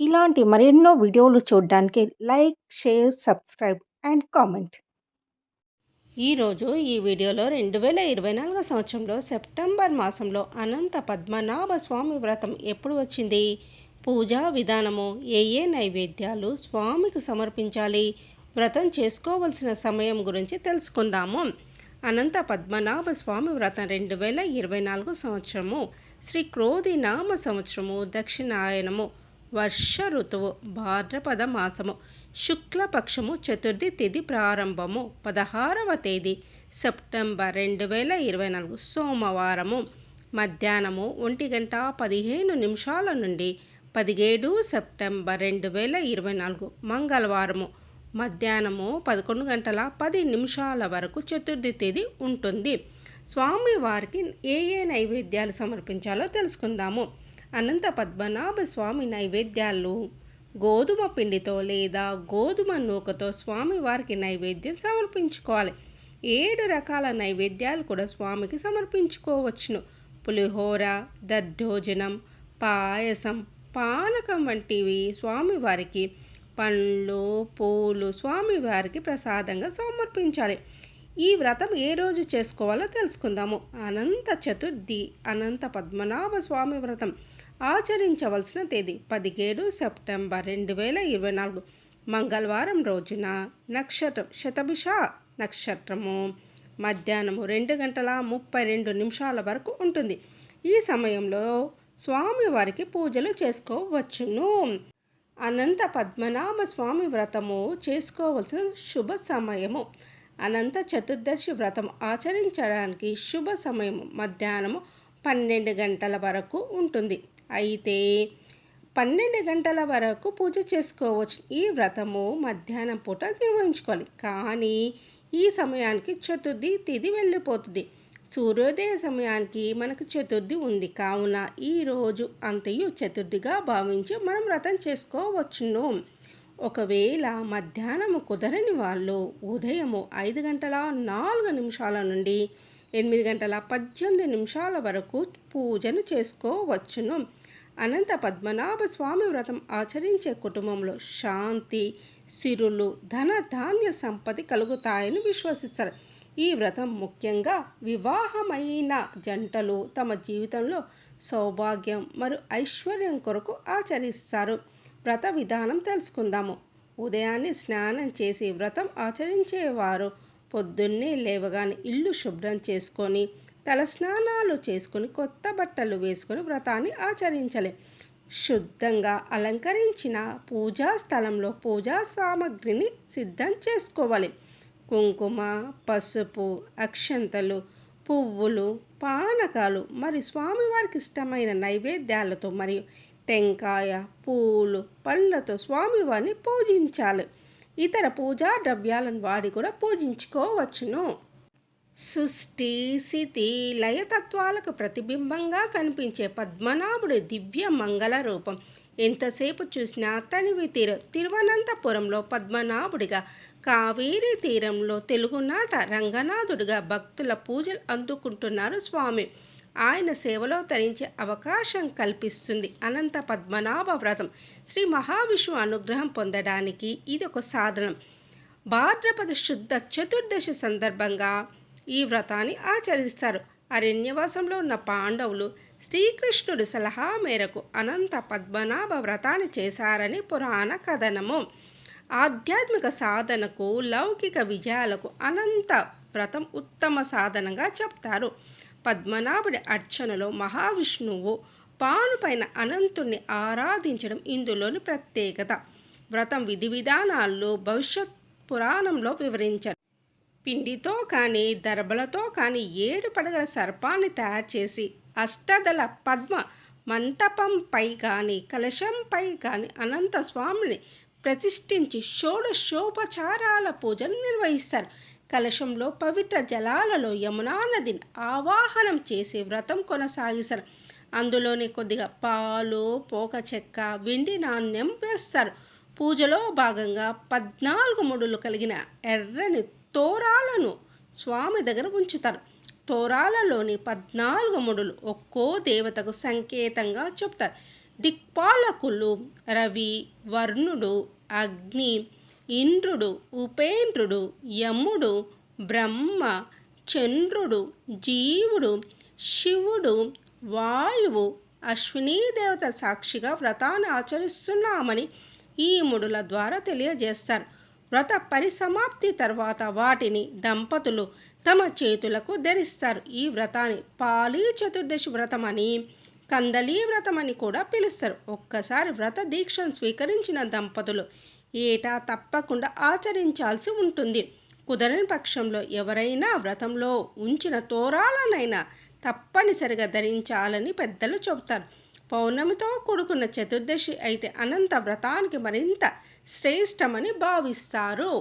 ఇలాంటి మరెన్నో వీడియోలు చూడడానికి like, share, subscribe and comment. ఈరోజు ఈ వీడియోలో రెండు వేల ఇరవై నాలుగో సంవత్సరంలో సెప్టెంబర్ మాసంలో అనంత పద్మనాభ స్వామి వ్రతం ఎప్పుడు వచ్చింది? పూజా విధానము ఏ ఏ నైవేద్యాలు స్వామికి సమర్పించాలి? వ్రతం చేసుకోవలసిన సమయం గురించి తెలుసుకుందాము. అనంత పద్మనాభ స్వామి వ్రతం రెండు వేల ఇరవై నాలుగు సంవత్సరము శ్రీ క్రోధి నామ సంవత్సరము దక్షిణాయనము వర్ష ఋతువు భాద్రపద మాసము శుక్లపక్షము చతుర్థి తిథి ప్రారంభము పదహారవ తేదీ సెప్టెంబర్ రెండు వేల ఇరవై నాలుగు సోమవారము. మధ్యాహ్నము ఒంటి గంట పదిహేను నిమిషాల నుండి పదిహేడు సెప్టెంబర్ రెండు వేల ఇరవై నాలుగు మంగళవారము. మధ్యాహ్నము పదకొండు గంటల పది నిమిషాల వరకు చతుర్థి తేదీ ఉంటుంది. స్వామివారికి ఏ ఏ నైవేద్యాలు సమర్పించాలో తెలుసుకుందాము. అనంత పద్మనాభ స్వామి నైవేద్యాలు. గోధుమ పిండితో లేదా గోధుమ నూకతో స్వామివారికి నైవేద్యం సమర్పించుకోవాలి. ఏడు రకాల నైవేద్యాలు కూడా స్వామికి సమర్పించుకోవచ్చును. పులిహోర దద్దోజనం పాయసం పానకం వంటివి స్వామివారికి పండ్లు పూలు స్వామివారికి ప్రసాదంగా సమర్పించాలి. ఈ వ్రతం ఏ రోజు చేసుకోవాలో తెలుసుకుందాము. అనంత చతుర్థి అనంత పద్మనాభ స్వామి వ్రతం. ఆచరించవలసిన తేదీ పదిహేడు సెప్టెంబర్ రెండు వేల ఇరవై నాలుగు. మంగళవారం రోజున నక్షత్రం శతభిష నక్షత్రము మధ్యాహ్నము రెండు గంటల ముప్పై రెండు నిమిషాల వరకు ఉంటుంది. ఈ సమయంలో స్వామివారికి పూజలు చేసుకోవచ్చును. అనంత పద్మనాభ స్వామి వ్రతము చేసుకోవలసిన శుభ సమయము. అనంత చతుర్దశి వ్రతం ఆచరించడానికి శుభ సమయం మధ్యాహ్నము పన్నెండు గంటల వరకు ఉంటుంది. అయితే పన్నెండు గంటల వరకు పూజ చేసుకోవచ్చు. ఈ వ్రతము మధ్యాహ్నం పూట నిర్వహించుకోవాలి. కానీ ఈ సమయానికి చతుర్థి తిది వెళ్ళిపోతుంది. సూర్యోదయ సమయానికి మనకు చతుర్థి ఉంది. కావున ఈ రోజు అంతయు చతుర్థిగా భావించి మనం వ్రతం చేసుకోవచ్చును. ఒకవేళ మధ్యాహ్నం కుదరని వాళ్ళు ఉదయము ఐదు గంటల నాలుగు నిమిషాల నుండి ఎనిమిది గంటల పద్దెనిమిది నిమిషాల వరకు పూజను చేసుకోవచ్చును. అనంత పద్మనాభ స్వామి వ్రతం ఆచరించే కుటుంబంలో శాంతి సిరులు ధన ధాన్య సంపత్తి కలుగుతాయని విశ్వసిస్తారు. ఈ వ్రతం ముఖ్యంగా వివాహమైన జంటలు తమ జీవితంలో సౌభాగ్యం మరియు ఐశ్వర్యం కొరకు ఆచరిస్తారు. వ్రత విధానం తెలుసుకుందాము. ఉదయాన్నే స్నానం చేసి వ్రతం ఆచరించేవారు పొద్దున్నే లేవగానే ఇల్లు శుభ్రం చేసుకొని తలస్నానాలు చేసుకుని చేసుకొని కొత్త బట్టలు వేసుకొని వ్రతాన్ని ఆచరించాలి. శుద్ధంగా అలంకరించిన పూజా స్థలంలో పూజా సామాగ్రిని సిద్ధం చేసుకోవాలి. కుంకుమ పసుపు అక్షంతలు పువ్వులు పానకాలు మరియు స్వామివారికి ఇష్టమైన నైవేద్యాలతో మరియు టెంకాయ పూలు పళ్ళతో స్వామివారిని పూజించాలి. ఇతర పూజా ద్రవ్యాలను వాడి కూడా పూజించుకోవచ్చును. సృష్టి స్థితి లయతత్వాలకు ప్రతిబింబంగా కనిపించే పద్మనాభుడి దివ్య మంగళ రూపం. ఎంతసేపు చూసినా తనివి తీర తిరువనంతపురంలో పద్మనాభుడిగా కావేరీ తీరంలో తెలుగునాట రంగనాథుడిగా భక్తుల పూజలు అందుకుంటున్నారు స్వామి. ఆయన సేవలో తరించే అవకాశం కల్పిస్తుంది అనంత పద్మనాభ వ్రతం. శ్రీ మహావిష్ణు అనుగ్రహం పొందడానికి ఇది ఒక సాధనం. భాద్రపద శుద్ధ చతుర్దశి సందర్భంగా ఈ వ్రతాన్ని ఆచరిస్తారు. అరణ్యవాసంలో ఉన్న పాండవులు శ్రీకృష్ణుడి సలహా మేరకు అనంత పద్మనాభ వ్రతాన్ని చేశారని పురాణ కథనము. ఆధ్యాత్మిక సాధనకు లౌకిక విజయాలకు అనంత వ్రతం ఉత్తమ సాధనంగా చెప్తారు. పద్మనాభుడి అర్చనలో మహావిష్ణువు పానుపైన అనంతుణ్ణి ఆరాధించడం ఇందులోని ప్రత్యేకత. వ్రతం విధి విధానాల్లో భవిష్యత్ పురాణంలో వివరించారు పిండితో కానీ దర్భలతో కానీ ఏడు పడగల సర్పాన్ని తయారు చేసి అష్టదల పద్మ మంటపంపై కానీ కలశంపై కానీ అనంత స్వామిని ప్రతిష్ఠించి షోడశోపచారాల పూజలు నిర్వహిస్తారు. కలశంలో పవిత్ర జలాలలో యమునా నదిని ఆవాహనం చేసి వ్రతం కొనసాగిస్తారు. అందులోనే కొద్దిగా పాలు పోక చెక్క వెండి నాణ్యం వేస్తారు. పూజలో భాగంగా పద్నాలుగు ముడులు కలిగిన ఎర్రని తోరాలను స్వామి దగ్గర ఉంచుతారు. తోరాలలోని పద్నాలుగు ముడులు ఒక్కో దేవతకు సంకేతంగా చెప్తారు. దిక్పాలకులు రవి వర్ణుడు అగ్ని ఇంద్రుడు ఉపేంద్రుడు యముడు బ్రహ్మ చంద్రుడు జీవుడు శివుడు వాయువు అశ్వినీ దేవత సాక్షిగా వ్రతాన్ని ఆచరిస్తున్నామని ఈ ముడుల ద్వారా తెలియజేస్తారు. వ్రత పరిసమాప్తి తర్వాత వాటిని దంపతులు తమ చేతులకు ధరిస్తారు. ఈ వ్రతాన్ని పాలీ చతుర్దశి వ్రతం అని కందలీ వ్రతం అని కూడా పిలుస్తారు. ఒక్కసారి వ్రత దీక్షను స్వీకరించిన దంపతులు ఏటా తప్పకుండా ఆచరించాల్సి ఉంటుంది. కుదరని పక్షంలో ఎవరైనా వ్రతంలో ఉంచిన తోరాలనైనా తప్పనిసరిగా ధరించాలని పెద్దలు చెబుతారు. పౌర్ణమితో కూడుకున్న చతుర్దశి అయితే అనంత వ్రతానికి మరింత శ్రేష్టమని భావిస్తారు.